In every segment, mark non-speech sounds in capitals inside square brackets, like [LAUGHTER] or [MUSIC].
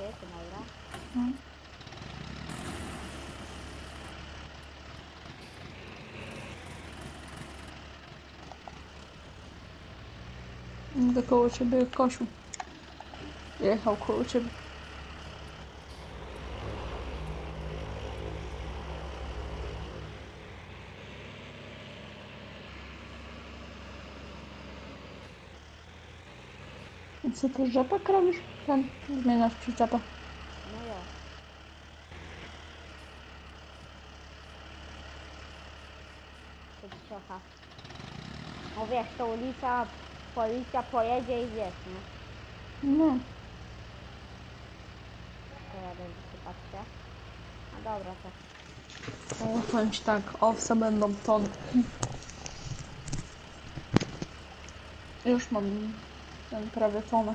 to dobra. No. Idę koło ciebie kosiu. Jechał koło ciebie. I Co ty rzepak robisz? Ten zmieniasz przyczepę. No jo. Trochę. No wiesz, to ulica, policja pojedzie i wiesz, nie? Nie. To jadę wysypać się. No dobra, to. O, powiem ci tak, owce będą ton. Już mam ten prawie tonę.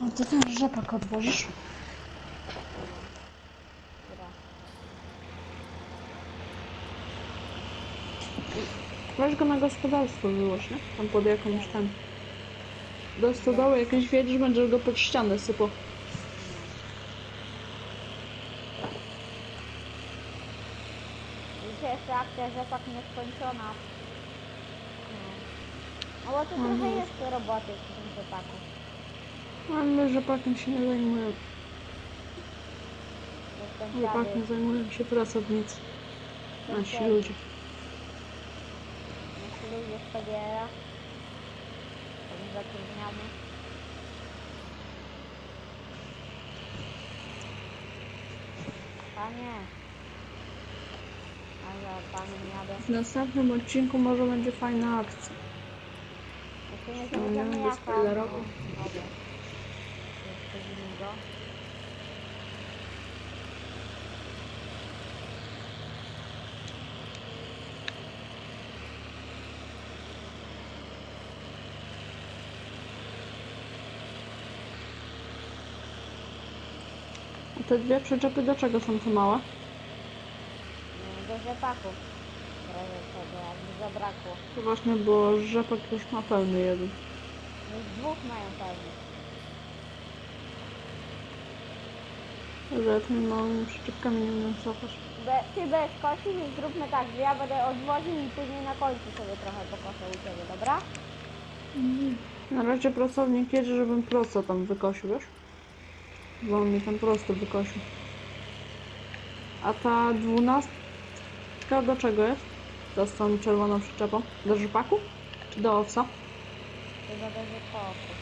A ty ten rzepak? Dobra. Weź go na gospodarstwo wyłoż, nie? Tam pod jakąś tam. Do stodoły jakieś wiedziesz, będziesz go pod ścianę sypał. Akcja rzepak nieskończona. No. No bo tu Mhm. trochę jest roboty w tym rzepaku. Ale rzepakiem się nie. Jestem Rzepakiem zajmują się pracownicy. Nasi ludzie. Nasi ludzie PGR-a. Są zatrudniamy. Panie. A za panem jadę. W następnym odcinku może będzie fajna akcja. Jeszcze nie No, zdążymy nie, jaka. spoilerowo. No, dobra. Jeszcze go. A te dwie przyczepy do czego są te małe? No, razie czego, jakby zabrakło. To właśnie, bo rzepak już ma pełny jeden. Już dwóch mają pewnie. Że ja tymi małymi przyczepkami nie umiem cofać. Be, ty bez kosisz i zróbmy tak, że ja będę odwoził i później na końcu sobie trochę pokoszę u ciebie, dobra? Na razie pracownik jedzie, żebym prosto tam wykosił, wiesz? Bo on mi tam prosto wykosił. A ta dwunastka do czego jest? To z tą czerwoną przyczepą? Do rzepaku? Czy do owca? Chyba do rzepaku.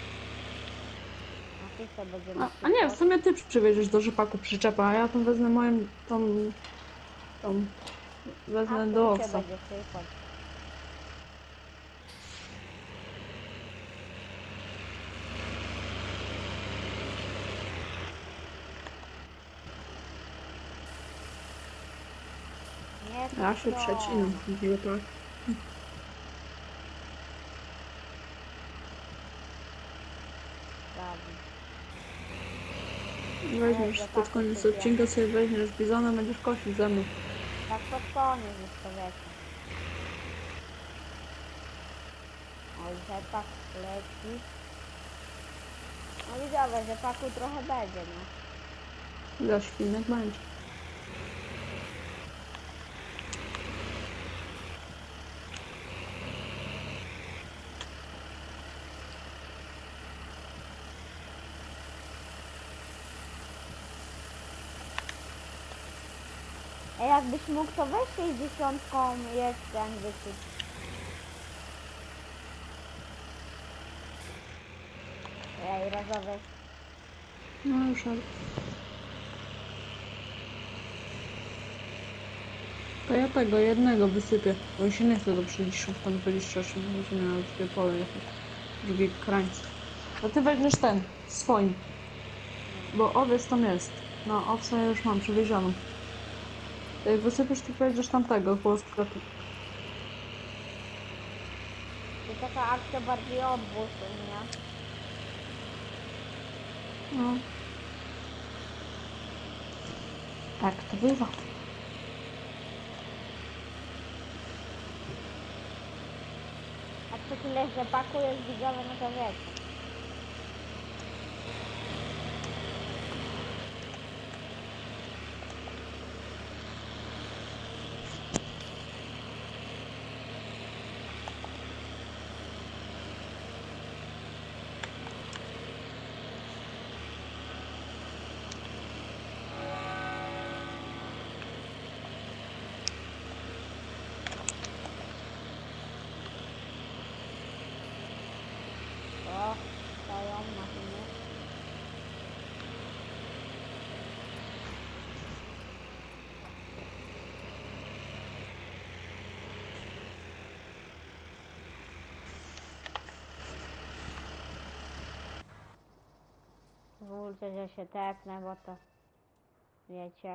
A ty co będziemy A, a nie, w sumie ty przywieziesz do rzepaku przyczepę, a ja tam wezmę moją, tą, tą, wezmę do owca. Ja się to- przecinam w rzepak. Dobra. Weźmiesz pod koniec odcinka sobie weźmiesz bizona, będziesz kosić ze mną. Tak pod koniec już powiedzmy. O, rzepak leci. No widziałeś, rzepaku trochę będzie, no. Dla świnek będzie. A jakbyś mógł, to weź 60 jeszcze ten wysyp. Ej, razowy. No już ale. To ja tego jednego wysypię, bo się nie chce do 60 pan 28, będzie miał dwie pole jechać. Drugi krańc. A ty weźmiesz ten, swoim. Bo owiec tam jest. No, owca ja już mam przywiezioną. Wysypiesz, to pojedziesz tamtego sklepu. To taka akcja bardziej odwóz, nie? No. Tak to bywa. A co tyle, że pakujesz widzowie, no to wiecie. Zwólcie, że się tepnę, bo to wiecie.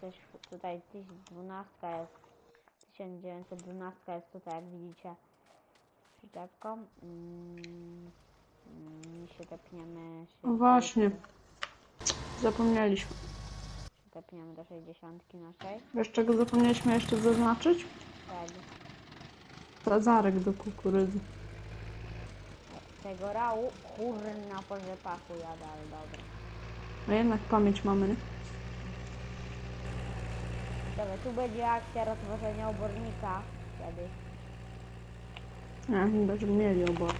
Też tutaj 1012 jest. 1912 jest tutaj, jak widzicie przyczepką. Mm, mm, się tepniemy. Się No właśnie. Zapomnieliśmy. Się tepniemy do 60 naszej. Wiesz czego zapomnieliśmy jeszcze zaznaczyć? Tak. Tazarek do kukurydzy. Tego rału kurna po rzepaku jadę, ale dobra. No jednak pamięć mamy, nie? Dobra, tu będzie akcja rozwożenia obornika. Kiedy? Nie będziemy mieli obor.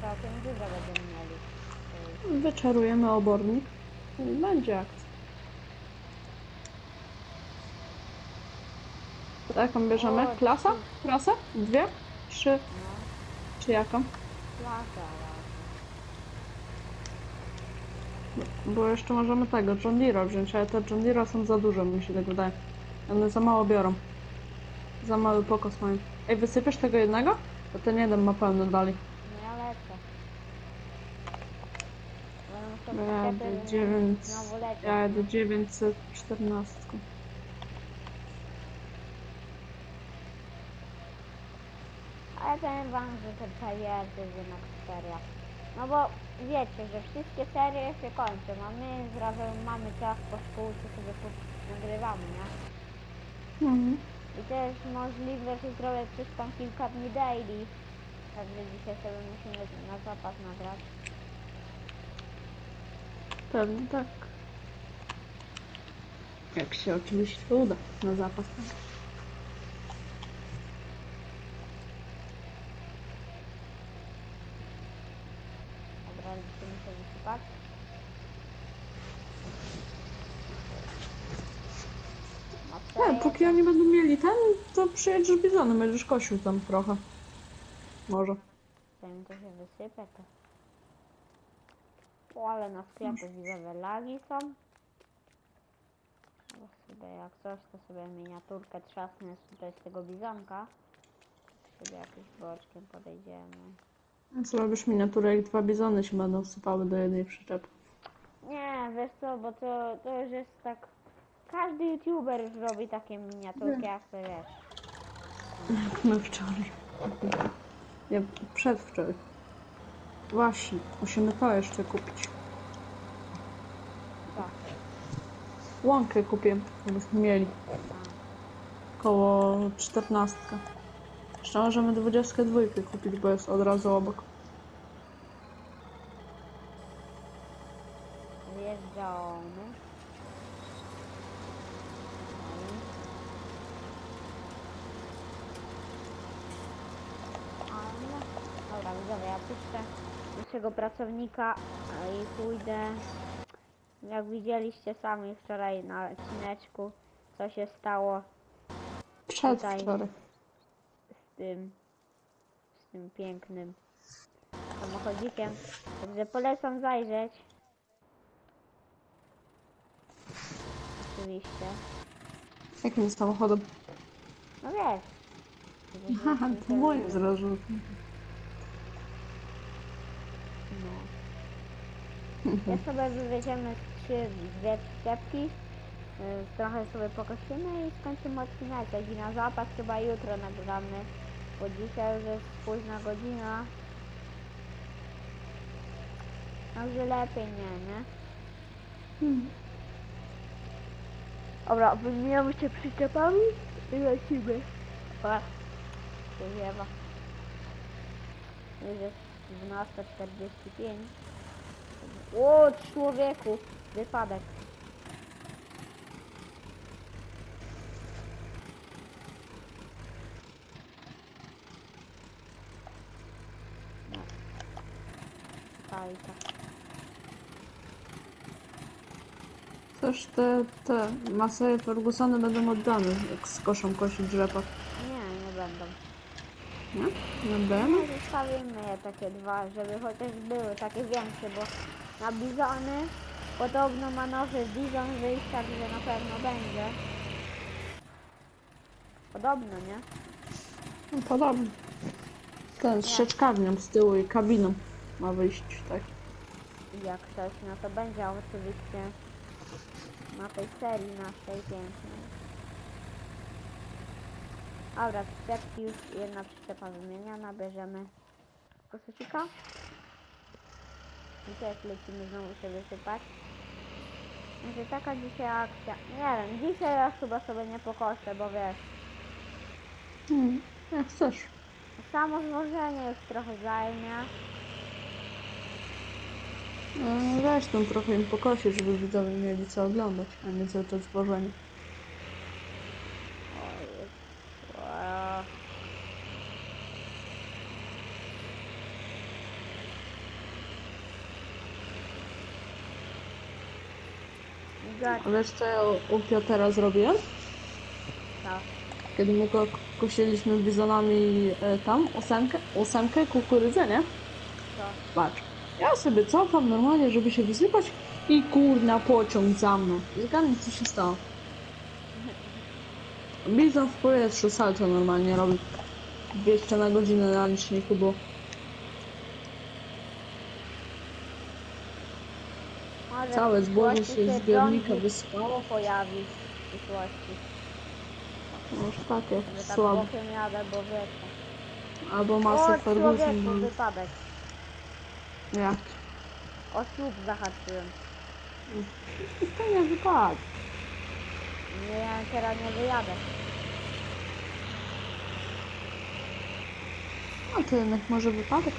Całkiem dużo będziemy mieli. Wyczarujemy obornik. i Będzie akcja. To Jaką bierzemy? O, Klasa? Klasę? Dwie? Trzy? No, Czy jaką? klasa, Bo jeszcze możemy tego, John Deere wziąć, ale te John Deere są za duże, mi się tak wydaje. One za mało biorą. Za mały pokos mają. Ej, wysypiesz tego jednego? Bo ten jeden ma pełno dalej. No ja lecę. Musiał Ja jadę 9... znowu lecieć. Ja jadę 914. Ale powiem wam, że te PJR to jest jednak seria. No bo wiecie, że wszystkie serie się kończą, a my razem mamy czas po szkółce sobie nagrywamy, nie? Mhm. I też możliwe, że zrobię przez tam kilka dni daily. Także dzisiaj sobie musimy na zapas nagrać. Pewnie tak. Jak się oczywiście uda na zapas. Dobra, wysypać. No Nie, póki oni będą mieli ten, to przyjedziesz bizonem, będziesz kosił tam trochę. Może. Zanim to się wysypie, to... O, ale na sklepie widzowe lagi są. Ale sobie jak coś, to sobie miniaturkę trzasnę z- tutaj z tego bizonka. Tak sobie jakimś boczkiem podejdziemy. Co robisz miniaturę, jak dwa bizony się będą wsypały do jednej przyczepy. Nie, wiesz co, bo to, to już jest tak... Każdy youtuber już robi takie miniaturki, jak to wiesz. No wczoraj. Ja przedwczoraj. Właśnie, musimy to jeszcze kupić. Co? Łąkę kupię, żebyśmy mieli. Koło 14. Jeszcze możemy 22 kupić, bo jest od razu obok. Wjeżdżamy. Dobra, widzowie, ja puszczę naszego pracownika i pójdę. Jak widzieliście sami wczoraj na odcineczku, co się stało Przedwczoraj. z tym, z tym pięknym samochodzikiem. Także polecam zajrzeć. Oczywiście. Jakim samochodem? No wiesz. Haha, to moje zrażą. No. Ja sobie wywieziemy trzy, dwie przyczepki. y, Trochę sobie pokosimy i skończymy. I na zapas chyba jutro nagramy. Bo dzisiaj już jest późna godzina. Także lepiej nie, nie? Hmm. Dobra, wymieniamy się przyczepami i lecimy. O, się ziewa. Już jest 12.45. O, człowieku! Wypadek. Fajka. Też te, te masy Fergusony będą oddane, jak skoszą kosić rzepak. Nie, nie będą. Nie? Nie będą? No, zostawimy je takie dwa, żeby chociaż były takie większe, bo na bizony podobno ma nowy bizon wyjść, także na pewno będzie. Podobno, nie? No podobnie. Ten z sieczkarnią z tyłu i kabiną ma wyjść, tak. Jak coś, no to będzie oczywiście na tej serii naszej pięknej. Dobra, przyczepki już jedna przyczepa wymieniona, bierzemy kosyczika. I też lecimy znowu się wysypać. Znaczy taka dzisiaj akcja, nie wiem, dzisiaj ja chyba sobie nie pokoszę, bo wiesz, Hmm. Jak chcesz. samo złożenie już trochę zajmie. No, tam trochę im pokosi, żeby widzowie mieli co oglądać, a nie cały czas. Gad, A wiesz co ja u- u zrobiłem? co? Kiedy my go kosiliśmy bizonami e, tam, ósemkę, ósemkę kukurydzę, nie? Co? Patrz, ja sobie cofam normalnie, żeby się wysypać i kurna pociąg za mną. Zgadnij co się stało. Bizon w powietrzu salto normalnie robi. 200 na godzinę na liczniku było. Może Całe zboże się zbiornika John wysypało. pojawi w przyszłości. No już takie Że tak słabe. bokiem jadę, bo wiesz. Albo O, masę człowieku, Ferguson. wypadek. Jak? O słup zahaczyłem. To nie wypadł. Nie, ja teraz nie wyjadę. No to jednak może wypadek.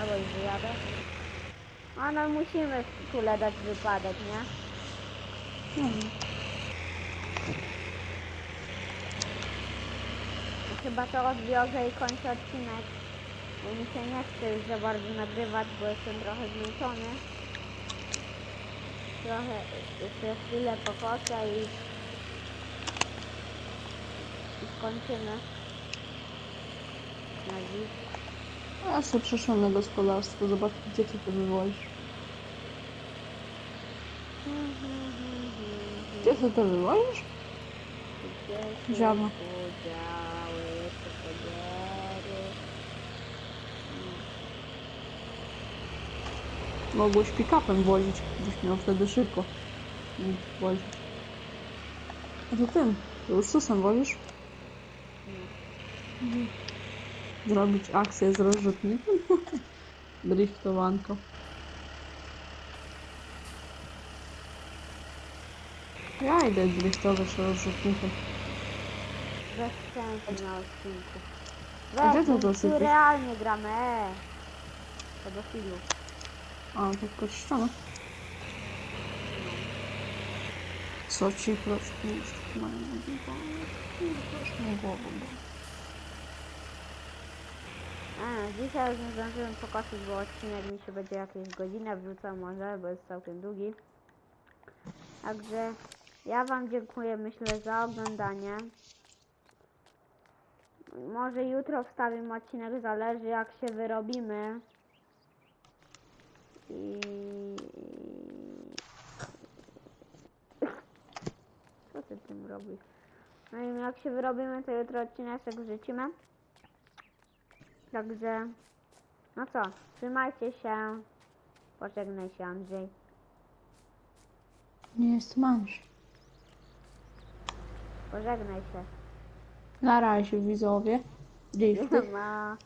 Albo i wyjadę. A no musimy kule dać wypadek, nie? Wiem. Chyba to odwiozę i kończę odcinek. Bo mi się nie chce już za bardzo nagrywać, bo jestem trochę zmęczony. Trochę jeszcze chwilę pokoszę i, i skończymy. Na dziś. Ja sobie przeszłam na gospodarstwo, zobacz gdzie ty to wywozisz. Gdzie ty to wywozisz? Gdzie się Ziarno. podziały te Mogłeś pick-upem wozić, byś miał wtedy szybko wozić. A to tym, to Ursusem wozisz? Mhm. Zrobić akcję z rozrzutnikiem? [LAUGHS] Driftowanko. Ja idę driftować rozrzutnikiem. Bez sensu na odcinku. Gdzie to dosypiesz? tu realnie gramy. To do filmu. A, to tylko ściana. Co ci prosto jest? Mają głową. A, dzisiaj już nie zdążyłem pokazać, bo odcinek mi się będzie jakieś godzinę wrzucał może, bo jest całkiem długi. Także ja wam dziękuję, myślę, za oglądanie. Może jutro wstawimy odcinek, zależy jak się wyrobimy. I... Co robisz? No i jak się wyrobimy, to jutro odcinek wrzucimy. Także, no co, trzymajcie się. Pożegnaj się Andrzej. Nie jest mąż. Pożegnaj się. Na razie widzowie. Drifty. [LAUGHS] Ma.